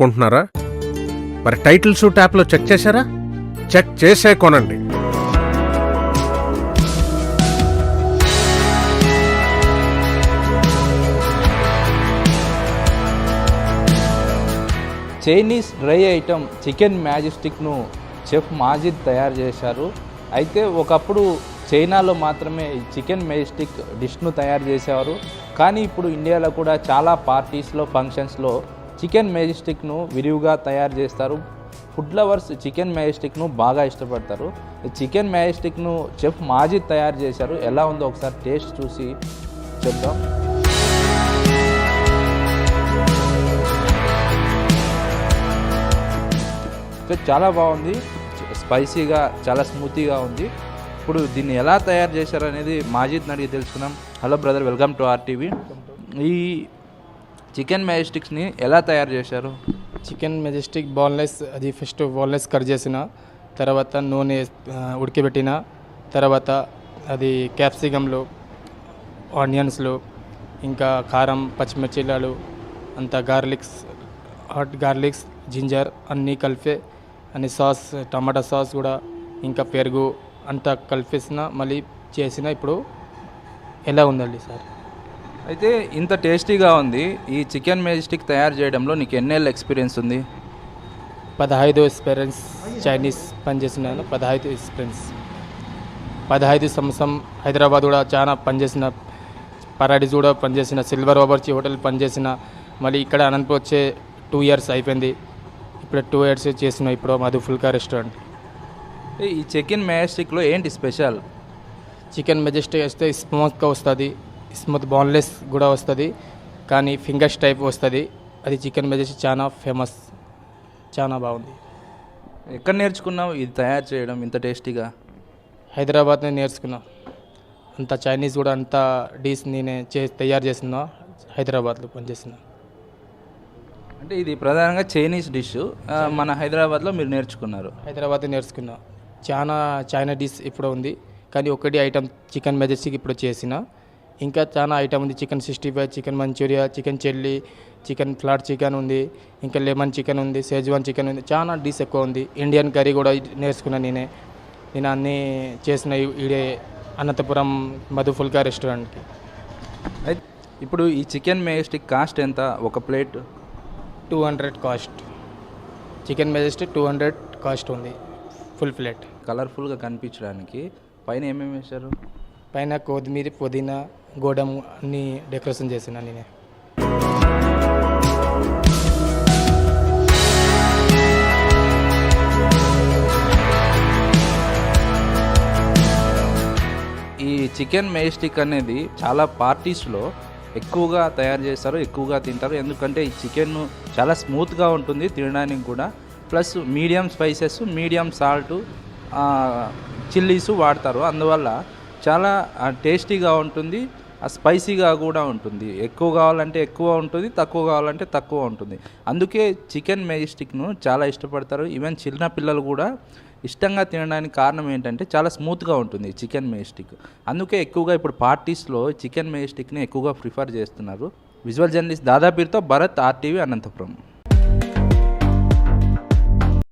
కొంటున్నారా మరి title shoot యాప్లో check చేశారా? చెక్ చేసే కొనండి. చైనీస్ డ్రై ఐటమ్ చికెన్ మ్యాజిస్టిక్ను చెఫ్ మాజిద్ తయారు చేశారు. అయితే ఒకప్పుడు చైనాలో మాత్రమే చికెన్ మ్యాజిస్టిక్ డిష్ను తయారు చేసేవారు. కానీ ఇప్పుడు ఇండియాలో కూడా చాలా పార్టీస్లో ఫంక్షన్స్లో చికెన్ మ్యాజిస్టిక్ను విరివిగా తయారు చేస్తారు. ఫుడ్ లవర్స్ చికెన్ మ్యాజిస్టిక్ను బాగా ఇష్టపడతారు. చికెన్ మ్యాజిస్టిక్ను చెఫ్ మాజిద్ తయారు చేశారు. ఎలా ఉందో ఒకసారి టేస్ట్ చూసి చెప్దాం. సో చాలా బాగుంది. స్పైసీగా చాలా స్మూతీగా ఉంది. ఇప్పుడు దీన్ని ఎలా తయారు చేశారు అనేది మాజిద్ అడిగి తెలుసుకున్నాం hello brother welcome to RTV. ఈ చికెన్ మ్యాజిస్టిక్స్ని ఎలా తయారు చేశారు? చికెన్ మెజెస్టిక్ బోన్లెస్ అది ఫస్ట్ బోన్లెస్ కట్ చేసిన తర్వాత నూనె ఉడికబెట్టిన తర్వాత అది క్యాప్సికమ్లు ఆనియన్స్లు ఇంకా కారం పచ్చిమిర్చిలాలు అంత గార్లిక్స్ హాట్ గార్లిక్స్ జింజర్ అన్నీ కలిపి అన్ని సాస్ టమాటా సాస్ కూడా ఇంకా పెరుగు అంతా కలిపేసిన మళ్ళీ చేసిన ఇప్పుడు ఎలా ఉందండి సార్? అయితే ఇంత టేస్టీగా ఉంది. ఈ చికెన్ మ్యాజిస్టిక్ తయారు చేయడంలో నీకు ఎన్నేళ్ళ ఎక్స్పీరియన్స్ ఉంది? పదహైదు ఎక్స్పీరియన్స్ చైనీస్ పనిచేసినాను పదహైదు ఎక్స్పీరియన్స్. పదహైదు సంవత్సరం హైదరాబాద్ కూడా చాలా పనిచేసిన పరాడీస్ కూడా పనిచేసిన సిల్వర్ ఓవర్చి హోటల్ పనిచేసిన మళ్ళీ ఇక్కడ అనంతపూర్ వచ్చే టూ ఇయర్స్ అయిపోయింది. ఇప్పుడు టూ ఇయర్స్ చేసిన ఇప్పుడు మధు ఫుల్కా రెస్టారెంట్. ఈ చికెన్ మ్యాజిస్టిక్లో ఏంటి స్పెషల్? చికెన్ మెజెస్టిక్ వేస్తే స్మూత్గా వస్తుంది స్మూత్ బోన్లెస్ కూడా వస్తుంది కానీ ఫింగర్స్ టైప్ వస్తుంది. అది చికెన్ మెజెస్టిక్ చాలా ఫేమస్ చాలా బాగుంది. ఎక్కడ నేర్చుకున్నావు ఇది తయారు చేయడం ఇంత టేస్టీగా? హైదరాబాద్నే నేర్చుకున్నా. అంత చైనీస్ కూడా అంత డిష్ నేనే చే తయారు చేసిన హైదరాబాద్లో పనిచేసిన అంటే ఇది ప్రధానంగా చైనీస్ డిష్ మన హైదరాబాద్లో మీరు నేర్చుకున్నారు. హైదరాబాద్ నేర్చుకున్నా. చాలా చైనా డిష్ ఇప్పుడు ఉంది కానీ ఒకటి ఐటమ్ చికెన్ మెజెస్టిక్ ఇప్పుడు చేసిన. ఇంకా చాలా ఐటమ్ ఉంది. Chicken sixty five chicken manchuria chicken chilli chicken flat chicken ఉంది. ఇంకా లెమన్ చికెన్ ఉంది సేజ్వాన్ చికెన్ ఉంది. చాలా డిష్ ఎక్కువ ఉంది. ఇండియన్ కర్రీ కూడా నేర్చుకున్నా నేనే. నేను అన్నీ చేసిన ఈడే అనంతపురం మధు ఫుల్కా రెస్టారెంట్కి. అయితే ఇప్పుడు ఈ చికెన్ మేస్టిక్ కాస్ట్ ఎంత? ఒక plate? Two hundred cost. Chicken majestic two hundred cost ఉంది. Full plate. కలర్ఫుల్గా కనిపించడానికి. పైన ఏమేమి వేశారు? పైన కొత్తిమీర పుదీనా గోడము అన్ని డెకరేషన్ చేసిన నేనే. ఈ చికెన్ మేస్టిక్ అనేది చాలా పార్టీస్లో ఎక్కువగా తయారు చేస్తారు ఎక్కువగా తింటారు. ఎందుకంటే ఈ చికెన్ చాలా స్మూత్గా ఉంటుంది తినడానికి కూడా. Plus medium spices medium salt chillies వాడతారు. అందువల్ల చాలా టేస్టీగా ఉంటుంది ఆ స్పైసీగా కూడా ఉంటుంది. ఎక్కువ కావాలంటే ఎక్కువ ఉంటుంది తక్కువ కావాలంటే తక్కువ ఉంటుంది. అందుకే చికెన్ మెజిస్టిక్ను చాలా ఇష్టపడతారు. ఈవెన్ చిన్న పిల్లలు కూడా ఇష్టంగా తినడానికి కారణం ఏంటంటే చాలా స్మూత్గా ఉంటుంది చికెన్ మేజిస్టిక్ అందుకే ఎక్కువగా ఇప్పుడు పార్టీస్లో చికెన్ మేజిస్టిక్ని ఎక్కువగా ప్రిఫర్ చేస్తున్నారు. విజువల్ జర్నలిస్ట్ దాదాపీర్తో భరత్ ఆర్టీవీ అనంతపురం.